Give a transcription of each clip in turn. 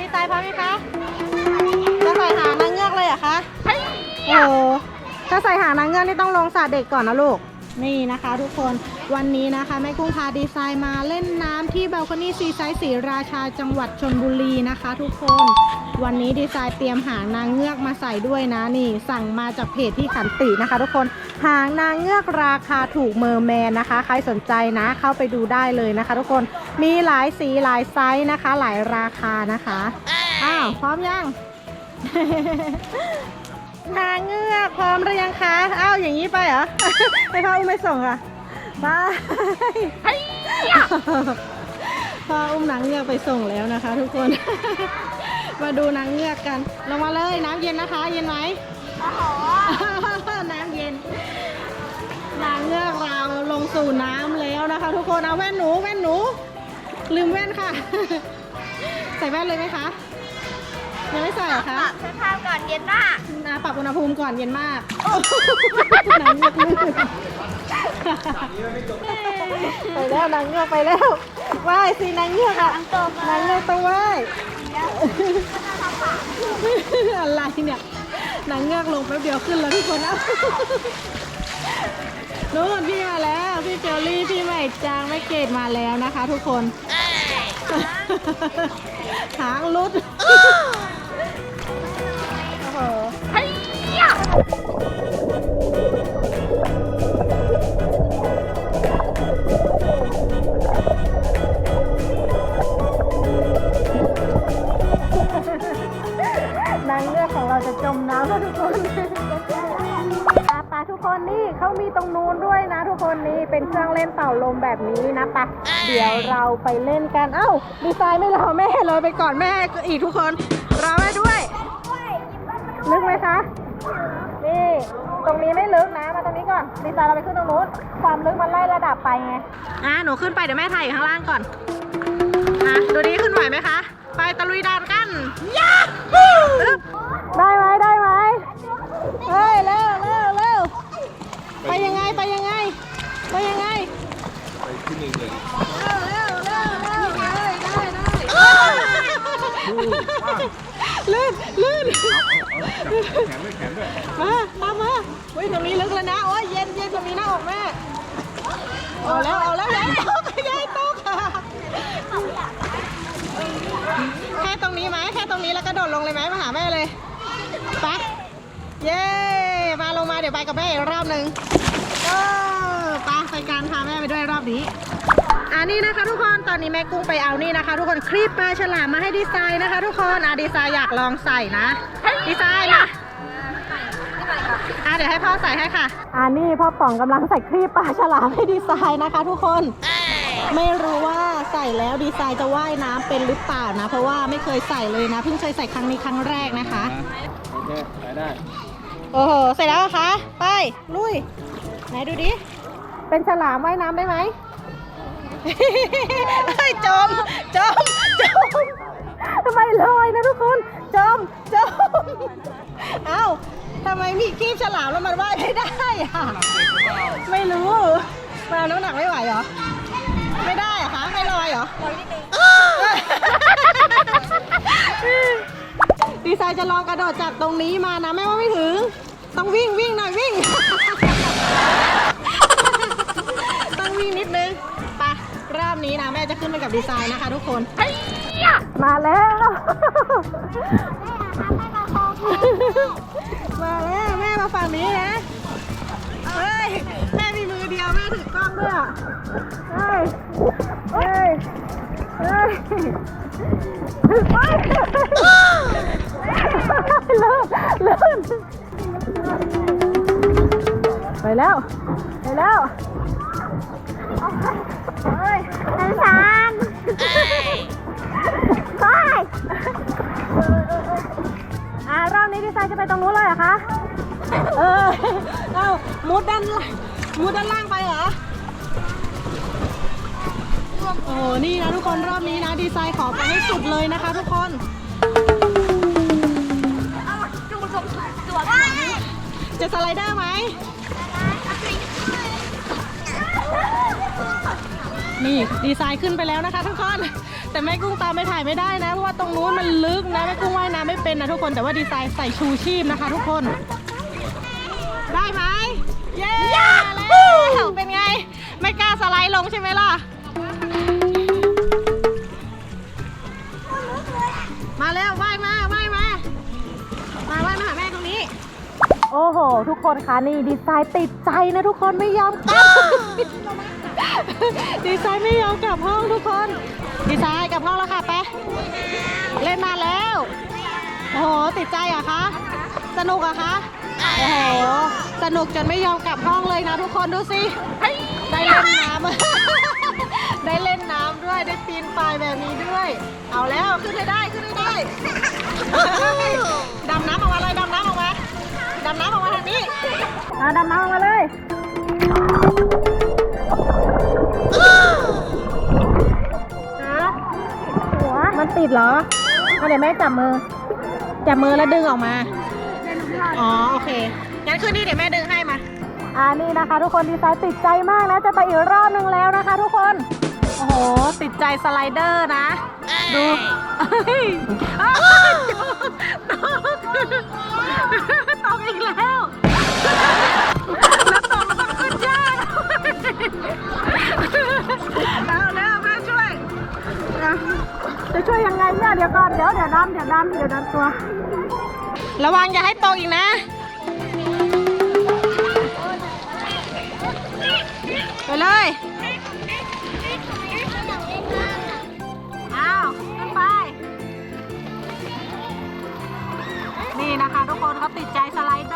ดีไซน์พร้อมไหมคะ จะใส่หางนางเงือกเลยเหรอคะ โอ้โหถ้าใส่หางนางเงือกนี่ต้องลงสระเด็กก่อนนะลูก นี่นะคะทุกคนวันนี้นะคะแม่กุ้งพาดีไซน์มาเล่นน้ำที่บัลคอนี่ซีไซส์ศรีราชาจังหวัดชนบุรีนะคะ ทุกคน วันนี้ดีไซน์เตรียมหางนางเงือกมาใส่ด้วยนะนี่ สั่งมาจากเพจที่ขันตินะคะ ทุกคนหางนางเงือกราคาถูกเมอร์แมนนะคะ ใครสนใจนะเข้าไปดูได้เลยนะคะ ทุกคนมีหลายสีหลายไซส์นะคะ หลายราคานะคะอ้าวพร้อมยัง นางเงือกพร้อมหรือยังคะอ้าวอย่างนี้ไปเหรอ ให้พ่ออุ้มไม่ส่งอะไปพ่ออุ้มนางเงือกไปส่งแล้วนะคะ ทุกคน มาดูนางเงือกกัน ลงมาเลยน้ำเย็นนะคะ เย็นไหมน้ำเย็นนางเงือกเราลงสู่น้ำแล้วนะคะ ทุกคนเอาแว่นหนูแว่นหนู ลืมแว่นค่ะ ใส่แว่นเลยไหมคะ ยังไม่ใส่เหรอคะเสื้อผ้าก่อนเย็นมากนาปรับอุณหภูมิก่อนเย็นมากนางเงือกลื่นไปแล้วนางเงือกไปแล้วว่ายสินางเงือกอะนางเงือกต้องว่ายอะไรเนี่ยนางเงือกลงแป๊บเดียวขึ้นแล้วทุกคนเอ้านู้นพี่มาแล้ว พี่เจอรี่พี่ใหม่จางแม่เกดมาแล้วนะคะ ทุกคนหางลุด นางเงือกของเราจะจมน้ำแล้วทุกคนอาปาทุกคนนี่เขามีตรงนู้นด้วยนะ ทุกคนนี่เป็นเครื่องเล่นเป่าลมแบบนี้นะปะเดี๋ยวเราไปเล่นกัน เอ้า ดีไซน์ไม่รอแม่เลยไปก่อนแม่อีกทุกคนรอแม่ด้วยลึกไหมคะ นี่ ตรงนี้ไม่ลึกนะ มาตรงนี้ก่อนดีไซน์เราไปขึ้นตรงนู้น ความลึกมันไล่ระดับไปไง อะ หนูขึ้นไปเดี๋ยวแม่ถ่ายอยู่ข้างล่างก่อน อะ ดูดีขึ้นไหวไหมคะ ไปตะลุยดานกันยาฮูได้ไหมได้ไหมเฮ้ย เร็วเร็วเร็วไปยังไง ไปยังไง ไปยังไง ไปที่หนึ่งเลยเร็วเร็วเร็วเร็วได้ได้ได้ลื่นลื่น แขนด้วยแขนด้วยมาตามมาอุ้ยตรงนี้ลึกแล้วนะโอ้ยเย็นเย็นตรงนี้หน้าอกแม่เอาแล้วเอาแล้วยายตกยายตกแค่ตรงนี้ไหมแค่ตรงนี้แล้วก็โดดลงเลยไหมมาหาแม่เลยไปเย้มาลงมาเดี๋ยวไปกับแม่อีกรอบหนึ่งเออไปไปการพาแม่ไปด้วยรอบนี้ อันนี้นะคะทุกคนตอนนี้แม่กุ้งไปเอานี่นะคะ ทุกคนคลิปปลาฉลามมาให้ดีไซน์นะคะ ทุกคนอะดีไซน์อยากลองใส่นะดีไซน์มาอะเดี๋ยวให้พ่อใส่ให้ค่ะอ่านี่พ่อป๋องกำลังใส่ครีบปลาฉลามให้ดีไซน์นะคะ ทุกคน ไม่รู้ว่าใส่แล้วดีไซน์จะว่ายน้ำเป็นหรือเปล่านะ เพราะว่าไม่เคยใส่เลยนะเพิ่งเคยใส่ครั้งนี้ครั้งแรกนะคะโอเคไปได้โอ้โหเสร็จแล้วเหรอคะไปลุยไหนดูดิเป็นฉลามว่ายน้ำได้ไหม เฮ้ยจมจมจมทำไมลอยนะทุกคนจมจมเอ้าทำไมมีคีบฉลามแล้วมันว่ายไม่ได้อะไม่รู้มาน้ำหนักไม่ไหวเหรอ ไม่ได้อะคะไม่ลอยเหรอลอยนิดนึงดีไซน์จะลองกระโดดจากตรงนี้มานะแม่ว่าไม่ถึง ต้องวิ่งวิ่งหน่อยวิ่ง ต้องวิ่งนิดนึง นี้นะแม่จะขึ้นไปกับดีไซน์นะคะทุกคน มาแล้ว มาแล้วแม่มาฝั่งนี้นะเฮ้ยแม่มีมือเดียวแม่ถือกล้องด้วยอะเฮ้ยเฮ้ยเฮ้ยเฮ้ยลื่นลื่นไปแล้ว ไปแล้ว ไซน์จะไปตรงนู้นเลยเหรอคะ เออเอามุดด้านล่างมุดด้านล่างไปเหรอ โอ้โห นี่นะทุกคนรอบนี้นะ ดีไซน์ขอไปให้สุดเลยนะคะทุกคนจุงจุงตัวจะสไลเดอร์ไหม นี่ดีไซน์ขึ้นไปแล้วนะคะทุกคนแต่แม่กุ้งตามไปถ่ายไม่ได้นะเพราะว่าตรงนู้นมันลึกนะแม่กุ้งว่ายน้ำไม่เป็นนะทุกคนแต่ว่าดีไซน์ใส่ชูชีพนะคะ ทุกคน ได้ไหมเย้แล้วเป็นไง ไม่กล้าสไลด์ลงใช่ไหมล่ะมาแล้วว่ายมาว่ายมามาว่ายมาหาแม่ตรงนี้ โอ้โห ทุกคนคะนี่ดีไซน์ติดใจนะทุกคนไม่ยอมกลับ ดีไซน์ไม่ยอมกลับห้องทุกคน ดีไซน์กลับห้องแล้วค่ะไปเล่นมาแล้ว โอ้โห ติดใจเหรอคะ สนุกอะคะ โอ้โห สนุกจนไม่ยอมกลับห้องเลยนะทุกคนดูสิ ได้เล่นน้ำ ได้เล่นน้ำด้วย ได้ปีนป่ายแบบนี้ด้วย เอาแล้วขึ้นให้ได้ขึ้นให้ได้ ดำน้ำออกมาเลยดำน้ำออกมา ดำน้ำออกมาทางนี้ เอาดำน้ำออกมาเลย มันติดเหรอเอาเดี๋ยวแม่จับมือ จับมือแล้วดึงออกมา อ๋อ โอเค งั้นคืนนี้เดี๋ยวแม่ดึงให้มาอ่านี่นะคะ ทุกคนดีไซน์ติดใจมากนะ จะไปอีกรอบนึงแล้วนะคะ ทุกคน โอ้โห ติดใจสไลเดอร์นะ ดูเฮ้ยอ้าวตกอีกแล้ว แล้วแล้วแม่ช่วยอะจะช่วยยังไงเนี่ยเดี๋ยวก่อนเดี๋ยวเดี๋ยวดันเดี๋ยวดันเดี๋ยวดันตัว ระวังอย่าให้ตกอีกนะ ไปเลยอ้าวขึ้นไป นี่นะคะทุกคนเขาติดใจสไลเดอร์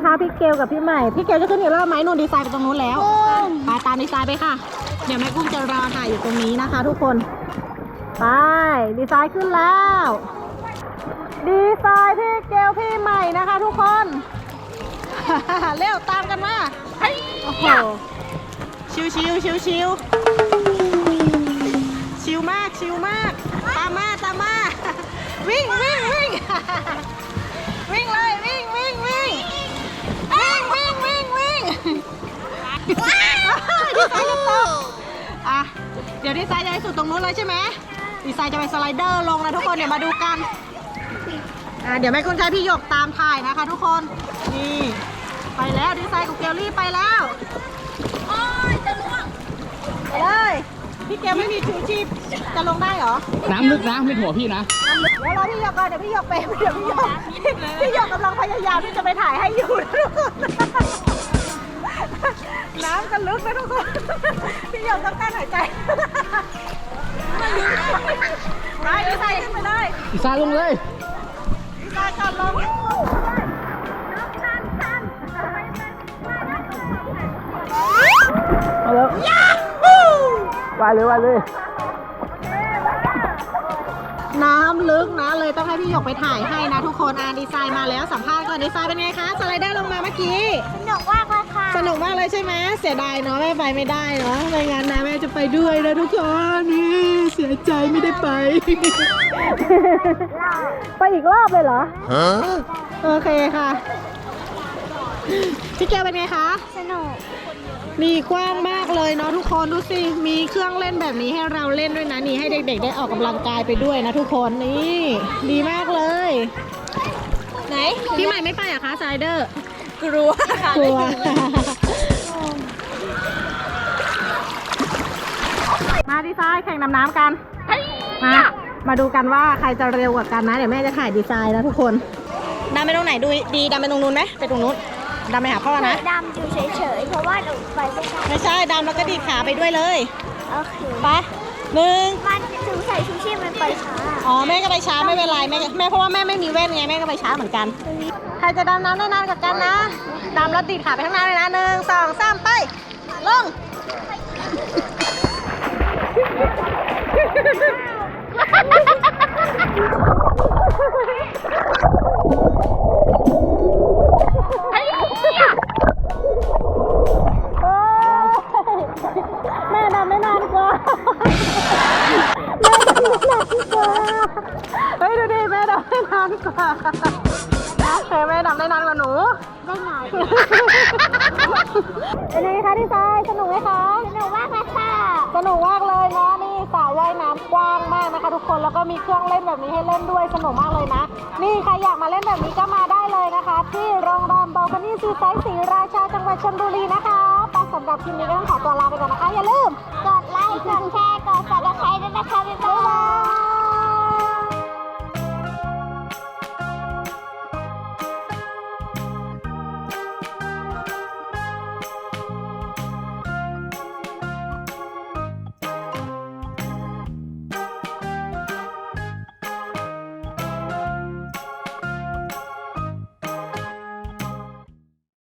นี่นะคะพี่เกลกับพี่ใหม่ พี่เกลจะขึ้นอีกรอบไหมนู่นดีไซน์ไปตรงนู้นแล้วไปตามดีไซน์ไปค่ะ เดี๋ยวแม่กุ้งจะรอถ่ายอยู่ตรงนี้นะคะ ทุกคน ไปดีไซน์ขึ้นแล้ว ดีไซน์พี่เกลพี่ใหม่นะคะ ทุกคน เร็วตามกันมาโอ้โหชิวชิวชิวชิวชิวมากชิวมาก ตามมาตามมาวิ่งวิ่งวิ่งวิ่งเลยวิ่งวิ่งวิ่งวิ่งวิ่งวิ่งวิ่งดีไซน์จะตก อะเดี๋ยวดีไซน์จะไปสุดตรงนู้นเลยใช่ไหมดีไซน์จะไปสไลเดอร์ลงนะทุกคนเดี๋ยวมาดูกันอะเดี๋ยวแม่คุณชายพี่หยกตามถ่ายนะคะทุกคนนี่ไปแล้วดีไซน์กับเกลลี่ไปแล้วโอ้ยจะล่วงไปเลยพี่เกลไม่มีชูชีพจะลงได้เหรอน้ำลึกนะไม่ถ่วพี่นะเดี๋ยวรอพี่หยกก่อนเดี๋ยวพี่หยกไปเดี๋ยวพี่หยกพี่หยกกำลังพยายามที่จะไปถ่ายให้อยู่นะทุกคนน้ำกันลึกนะทุกคนพี่หยกต้องการหายใจไปดีไซน์ขึ้นไปเลยอีซ่าลงเลย ดีไซน์ก่อนลงมาแล้ววายเลยวายเลย น้ำลึกนะ เลยต้องให้พี่หยกไปถ่ายให้นะทุกคนอ่าดีไซน์มาแล้วสัมภาษณ์ก่อนดีไซน์เป็นไงคะสไลเดอร์ลงมาเมื่อกี้ สนุกมากเลยค่ะ สนุกมากเลยใช่ไหมเสียดายเนาะแม่ไปไม่ได้เนาะไม่งั้นนะแม่จะไปด้วยนะทุกคนนี่เสียใจไม่ได้ไป ไปอีกรอบเลยเหรอฮะโอเคค่ะ พี่แก้วเป็นไงคะ สนุก มีกว้างมากเลยเนาะทุกคนดูสิ มีเครื่องเล่นแบบนี้ให้เราเล่นด้วยนะนี่ให้เด็กๆ ได้ออกกำลังกายไปด้วยนะทุกคนนี่ดีมากเลย ไหนพี่ใหม่ไม่ไปเหรอะคะไซเดอร์ กลัวค่ะกลัว มาดีไซน์แข่งดำน้ำกัน มา มาดูกันว่าใครจะเร็วกว่ากันนะ เดี๋ยวแม่จะถ่ายดีไซน์นะทุกคนดำไปตรงไหนดูดีดำไปตรงนู้นไหมไปตรงนู้น ดำไปหาพ่อนะ ดำอยู่เฉยๆ เพราะว่าหนูไปไม่ได้ไม่ใช่ดำแล้วก็ดีดขาไปด้วยเลยโอเคไปหนึ่งมันถึงใส่ชูชีพมันไปช้าอ๋อแม่ก็ไปช้าไม่เป็นไรแม่แม่เพราะว่าแม่ไม่มีแว่นไงแม่ก็ไปช้าเหมือนกัน ใครจะดำน้ำได้นานกว่ากันนะดำแล้วดีดขาไปข้างหน้าเลยนะหนึ่งสองสามไปลงโอ้ นะคะทุกคนแล้วก็มีเครื่องเล่นแบบนี้ให้เล่นด้วยสนุกมากเลยนะ นี่ใครอยากมาเล่นแบบนี้ก็มาได้เลยนะคะ ที่โรงแรมบอลคานี่ซีไซส์ศรีราชาจังหวัดชลบุรีนะคะไปสำหรับคลิปนี้ก็ต้องขอตัวลาไปก่อนนะคะอย่าลืมกดไลค์กดแชร์กดซับสไครต์ด้วยนะคะบ๊ายบาย